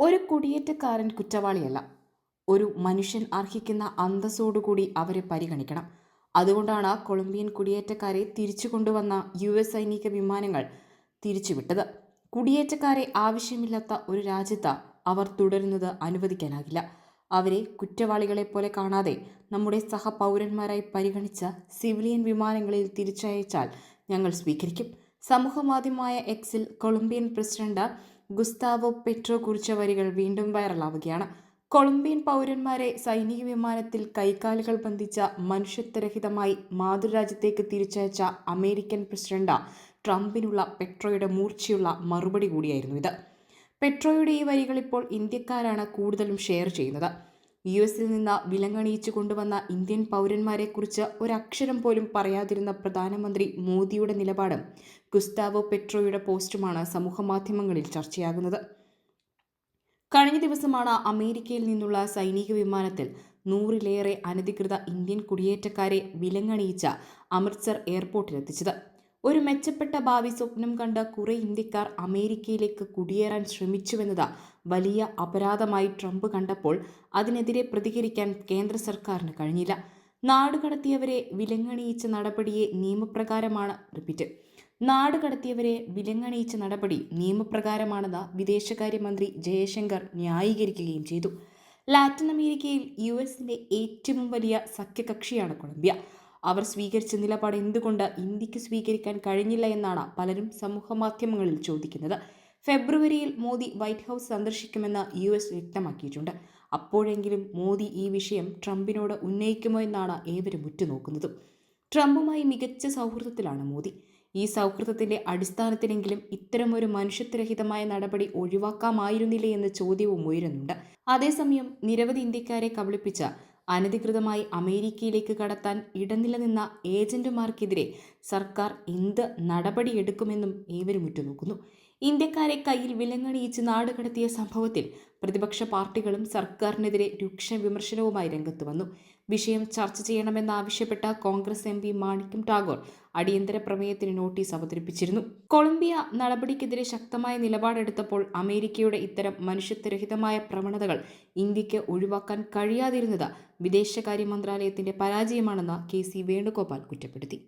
ഒരു കുടിയേറ്റക്കാരൻ കുറ്റവാളിയല്ല. ഒരു മനുഷ്യൻ അർഹിക്കുന്ന അന്തസ്സോടുകൂടി അവരെ പരിഗണിക്കണം. അതുകൊണ്ടാണ് കൊളംബിയൻ കുടിയേറ്റക്കാരെ തിരിച്ചു കൊണ്ടുവന്ന യു എസ് സൈനിക വിമാനങ്ങൾ തിരിച്ചുവിട്ടത്. കുടിയേറ്റക്കാരെ ആവശ്യമില്ലാത്ത ഒരു രാജ്യത്ത് അവർ തുടരുന്നത് അനുവദിക്കാനാകില്ല. അവരെ കുറ്റവാളികളെ പോലെ കാണാതെ നമ്മുടെ സഹപൗരന്മാരായി പരിഗണിച്ച സിവിലിയൻ വിമാനങ്ങളിൽ തിരിച്ചയച്ചാൽ ഞങ്ങൾ സ്വീകരിക്കും. സമൂഹമാധ്യമമായ എക്സിൽ കൊളംബിയൻ പ്രസിഡന്റ് ഗുസ്താവോ പെട്രോ കുറിച്ച വരികൾ വീണ്ടും വൈറലാവുകയാണ്. കൊളംബിയൻ പൗരന്മാരെ സൈനിക വിമാനത്തിൽ കൈകാലുകൾ ബന്ധിച്ച മനുഷ്യത്വരഹിതമായി മാതൃരാജ്യത്തേക്ക് തിരിച്ചയച്ച അമേരിക്കൻ പ്രസിഡന്റ് ട്രംപിനുള്ള പെട്രോയുടെ മൂർച്ചയുള്ള മറുപടി കൂടിയായിരുന്നു ഇത്. പെട്രോയുടെ ഈ വരികൾ ഇപ്പോൾ ഇന്ത്യക്കാരാണ് കൂടുതലും ഷെയർ ചെയ്യുന്നത്. യു എസിൽ നിന്ന് വിലങ്ങണിയിച്ചു കൊണ്ടുവന്ന ഇന്ത്യൻ പൗരന്മാരെക്കുറിച്ച് ഒരക്ഷരം പോലും പറയാതിരുന്ന പ്രധാനമന്ത്രി മോദിയുടെ നിലപാടും ഗുസ്താവോ പെട്രോയുടെ പോസ്റ്റുമാണ് സമൂഹമാധ്യമങ്ങളിൽ ചർച്ചയാകുന്നത്. കഴിഞ്ഞ ദിവസമാണ് അമേരിക്കയിൽ നിന്നുള്ള സൈനിക വിമാനത്തിൽ നൂറിലേറെ അനധികൃത ഇന്ത്യൻ കുടിയേറ്റക്കാരെ വിലങ്ങണിയിച്ച അമൃത്സർ എയർപോർട്ടിലെത്തിച്ചത്. ഒരു മെച്ചപ്പെട്ട ഭാവി സ്വപ്നം കണ്ട കുറേ ഇന്ത്യക്കാർ അമേരിക്കയിലേക്ക് കുടിയേറാൻ ശ്രമിച്ചുവെന്നത് വലിയ അപരാധമായി ട്രംപ് കണ്ടപ്പോൾ അതിനെതിരെ പ്രതികരിക്കാൻ കേന്ദ്ര സർക്കാരിന് കഴിഞ്ഞില്ല. നാടുകടത്തിയവരെ വിലങ്ങണിയിച്ച നടപടിയെ നിയമപ്രകാരമാണ് റിപ്പീറ്റ്. നാടുകടത്തിയവരെ വിലങ്ങണിയിച്ച നടപടി നിയമപ്രകാരമാണെന്ന് വിദേശകാര്യമന്ത്രി ജയശങ്കർ ന്യായീകരിക്കുകയും ചെയ്തു. ലാറ്റിൻ അമേരിക്കയിൽ യു എസിന്റെ ഏറ്റവും വലിയ സഖ്യകക്ഷിയാണ് കൊളംബിയ. അവർ സ്വീകരിച്ച നിലപാട് എന്തുകൊണ്ട് ഇന്ത്യയ്ക്ക് സ്വീകരിക്കാൻ കഴിഞ്ഞില്ല എന്നാണ് പലരും സമൂഹ മാധ്യമങ്ങളിൽ ചോദിക്കുന്നത്. ഫെബ്രുവരിയിൽ മോദി വൈറ്റ് ഹൗസ് സന്ദർശിക്കുമെന്ന് യു എസ് വ്യക്തമാക്കിയിട്ടുണ്ട്. അപ്പോഴെങ്കിലും മോദി ഈ വിഷയം ട്രംപിനോട് ഉന്നയിക്കുമോ എന്നാണ് ഏവരും ഉറ്റുനോക്കുന്നതും. ട്രംപുമായി മികച്ച സൗഹൃദത്തിലാണ് മോദി. ഈ സൗഹൃദത്തിന്റെ അടിസ്ഥാനത്തിലെങ്കിലും ഇത്തരമൊരു മനുഷ്യത്വരഹിതമായ നടപടി ഒഴിവാക്കാമായിരുന്നില്ലേ എന്ന ചോദ്യവും ഉയരുന്നുണ്ട്. അതേസമയം നിരവധി ഇന്ത്യക്കാരെ കബളിപ്പിച്ച അനധികൃതമായി അമേരിക്കയിലേക്ക് കടത്താൻ ഇടനിലനിന്ന ഏജന്റുമാർക്കെതിരെ സർക്കാർ എന്ത് നടപടിയെടുക്കുമെന്നും ഏവരും ഉറ്റുനോക്കുന്നു. ഇന്ത്യക്കാരെ കയ്യിൽ വിലങ്ങണിയിച്ച് നാടുകടത്തിയ സംഭവത്തിൽ പ്രതിപക്ഷ പാർട്ടികളും സർക്കാരിനെതിരെ രൂക്ഷ വിമർശനവുമായി രംഗത്ത് വന്നു. വിഷയം ചർച്ച ചെയ്യണമെന്നാവശ്യപ്പെട്ട കോൺഗ്രസ് എം പി മാണിക്യം ടാഗോർ അടിയന്തര പ്രമേയത്തിന് നോട്ടീസ് അവതരിപ്പിച്ചിരുന്നു. കൊളംബിയ നടപടിക്കെതിരെ ശക്തമായ നിലപാടെടുത്തപ്പോൾ അമേരിക്കയുടെ ഇത്തരം മനുഷ്യത്വരഹിതമായ പ്രവണതകൾ ഇന്ത്യയ്ക്ക് ഒഴിവാക്കാൻ കഴിയാതിരുന്നത് വിദേശകാര്യ മന്ത്രാലയത്തിന്റെ പരാജയമാണെന്ന് കെ സി വേണുഗോപാൽ കുറ്റപ്പെടുത്തി.